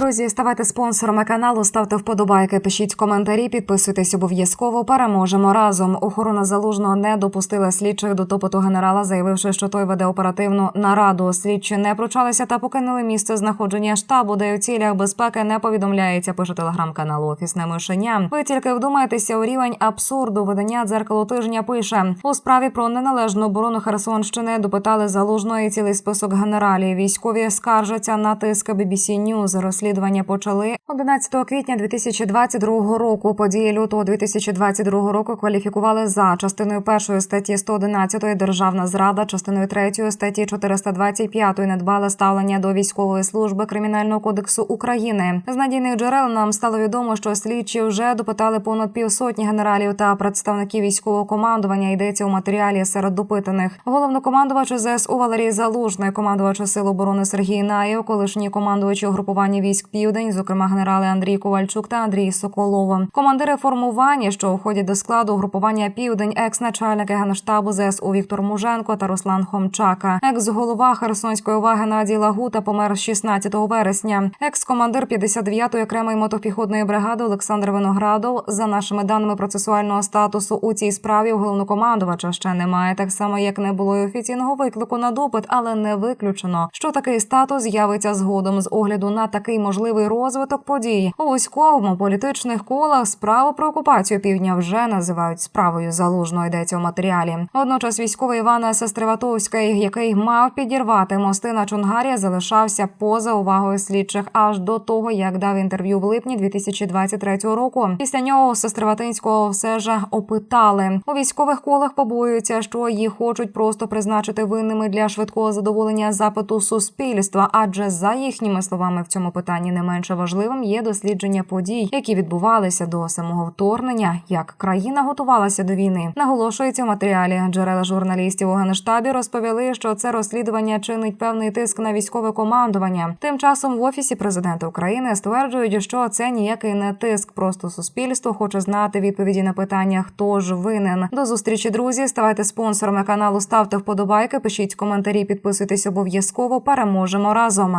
Друзі, ставайте спонсорами каналу, ставте вподобайки, пишіть коментарі, підписуйтесь обов'язково. Переможемо разом. Охорона залужного не допустила слідчих до топоту генерала, заявивши, що той веде оперативну нараду. Слідчі не пручалися та покинули місце знаходження штабу, де у цілях безпеки не повідомляється. Пише телеграм-канал Офісне мишеня. Ви тільки вдумайтеся у рівень абсурду. Видання дзеркало тижня пише у справі про неналежну оборону Херсонщини. Допитали залужного і цілий список генералів. Військові скаржаться на тиск BBC News. Розслідування почали 11 квітня 2022 року. Події лютого 2022 року кваліфікували за частиною першої статті 111 державна зрада, частиною третьої статті 425 недбале ставлення до військової служби кримінального кодексу України. З надійних джерел нам стало відомо, що слідчі вже допитали понад півсотні генералів та представників військового командування. Йдеться у матеріалі серед допитаних. Головнокомандувач ЗСУ Валерій Залужний, командувач сил оборони Сергій Наєв, колишні командувачі угрупування військ Південь, зокрема генерали Андрій Ковальчук та Андрій Соколов. Командири формування, що входять до складу угрупування Південь, екс-начальники генштабу ЗСУ Віктор Муженко та Руслан Хомчака, екс-голова Херсонської ОВА Геннадій Лагута помер 16 вересня. Екс-командир 59-ї окремої мотопіхотної бригади Олександр Виноградов. За нашими даними процесуального статусу у цій справі головнокомандувача ще немає, так само як не було й офіційного виклику на допит, але не виключено, що такий статус з'явиться згодом з огляду на такий можливий розвиток подій у військовому політичних колах. Справу про окупацію півдня вже називають справою залужно. Йдеться у матеріалі. Водночас військовий Івана Сестриватовський, який мав підірвати мости на Чонгарі, залишався поза увагою слідчих аж до того, як дав інтерв'ю в липні 2023 року. Після нього Сестриватинського все ж опитали у військових колах. Побоюються, що їх хочуть просто призначити винними для швидкого задоволення запиту суспільства, адже за їхніми словами в цьому питанні не менше важливим є дослідження подій, які відбувалися до самого вторгнення, як країна готувалася до війни. Наголошується в матеріалі. Джерела журналістів у генштабі розповіли, що це розслідування чинить певний тиск на військове командування. Тим часом в офісі президента України стверджують, що це ніякий не тиск, просто суспільство хоче знати відповіді на питання, хто ж винен. До зустрічі, друзі. Ставайте спонсорами каналу, ставте вподобайки, пишіть коментарі, підписуйтесь обов'язково. Переможемо разом.